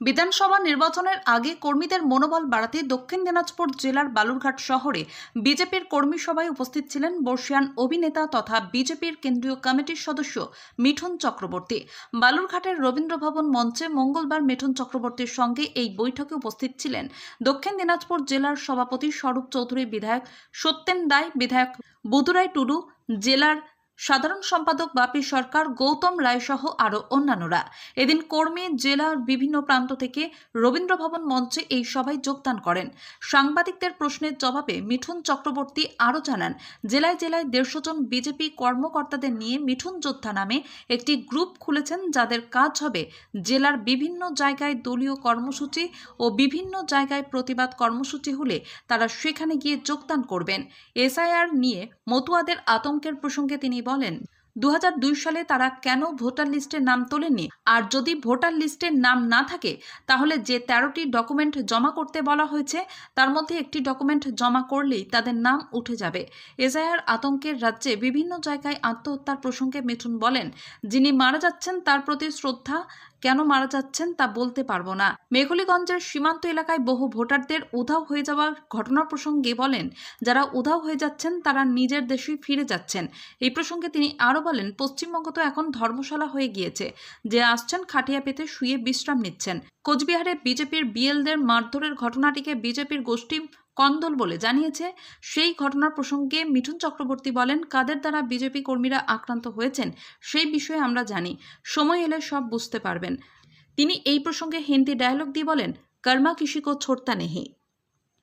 বিধানসভা নির্বাচনের আগে কর্মীদের মনোবল বাড়াতে দক্ষিণ দিনাজপুর জেলার বালুরঘাট শহরে বিজেপির কর্মী সভায় উপস্থিত ছিলেন বর্ষিয়ান অভিনেতা তথা বিজেপির কেন্দ্রীয় কমিটির সদস্য মিঠুন চক্রবর্তী। বালুরঘাটের রবীন্দ্র ভবন মঞ্চে মঙ্গলবার মিঠুন চক্রবর্তীর সঙ্গে এই বৈঠকে উপস্থিত ছিলেন দক্ষিণ দিনাজপুর জেলার সভাপতি স্বরূপ চৌধুরী, বিধায়ক সত্যেন দায় বিধায়ক বুধুরাই টুডু, জেলার সাধারণ সম্পাদক বাপি সরকার, গৌতম রায় সহ আরও অন্যান্যরা। এদিন কর্মী জেলার বিভিন্ন প্রান্ত থেকে রবীন্দ্র ভবন মঞ্চে এই সভায় যোগদান করেন। সাংবাদিকদের প্রশ্নের জবাবে মিঠুন চক্রবর্তী আরও জানান, জেলায় জেলায় দেড়শো জন বিজেপি কর্মকর্তাদের নিয়ে মিঠুন যোদ্ধা নামে একটি গ্রুপ খুলেছেন যাদের কাজ হবে জেলার বিভিন্ন জায়গায় দলীয় কর্মসূচি ও বিভিন্ন জায়গায় প্রতিবাদ কর্মসূচি হলে তারা সেখানে গিয়ে যোগদান করবেন। এসআইআর নিয়ে মতুয়াদের আতঙ্কের প্রসঙ্গে তিনি বলেন? দু হাজার দুই সালে তারা কেন ভোটার লিস্টে নাম তোলেনি আর যদি ভোটার লিস্টে নাম না থাকে, তাহলে যে তেরোটি ডকুমেন্ট জমা করতে বলা হয়েছে, তার মধ্যে একটি ডকুমেন্ট জমা করলেই তাদের নাম উঠে যাবে। এসআইআর আতঙ্কের রাজ্যে বিভিন্ন জায়গায় আত্মহত্যার প্রসঙ্গে মিঠুন বলেন, যিনি মারা যাচ্ছেন, তার প্রতি শ্রদ্ধা। কেন মারা যাচ্ছেন তা বলতে পারব না। মেঘলিগঞ্জের সীমান্ত এলাকায় বহু ভোটারদের উধাও হয়ে যাওয়ার ঘটনা প্রসঙ্গে বলেন, যারা উধাও হয়ে যাচ্ছেন, তারা নিজের দেশে ফিরে যাচ্ছেন। এই প্রসঙ্গে তিনি আরও বলেন, পশ্চিমবঙ্গ তো এখন ধর্মশালা হয়ে গিয়েছে। যে আসছেন খাটিয়া পেতে শুয়ে বিশ্রাম নিচ্ছেন। কোচবিহারে বিজেপির বিএলদের মারধরের ঘটনাটিকে বিজেপির গোষ্ঠী কন্দল বলে জানিয়েছে। সেই ঘটনার প্রসঙ্গে মিঠুন চক্রবর্তী বলেন, কাদের দ্বারা বিজেপি কর্মীরা আক্রান্ত হয়েছেন সেই বিষয়ে আমরা জানি। সময় এলে সব বুঝতে পারবেন। তিনি এই প্রসঙ্গে হিন্দি ডায়লগ দিয়ে বলেন, কর্মা কিসি কো ছোড়তা নেহি।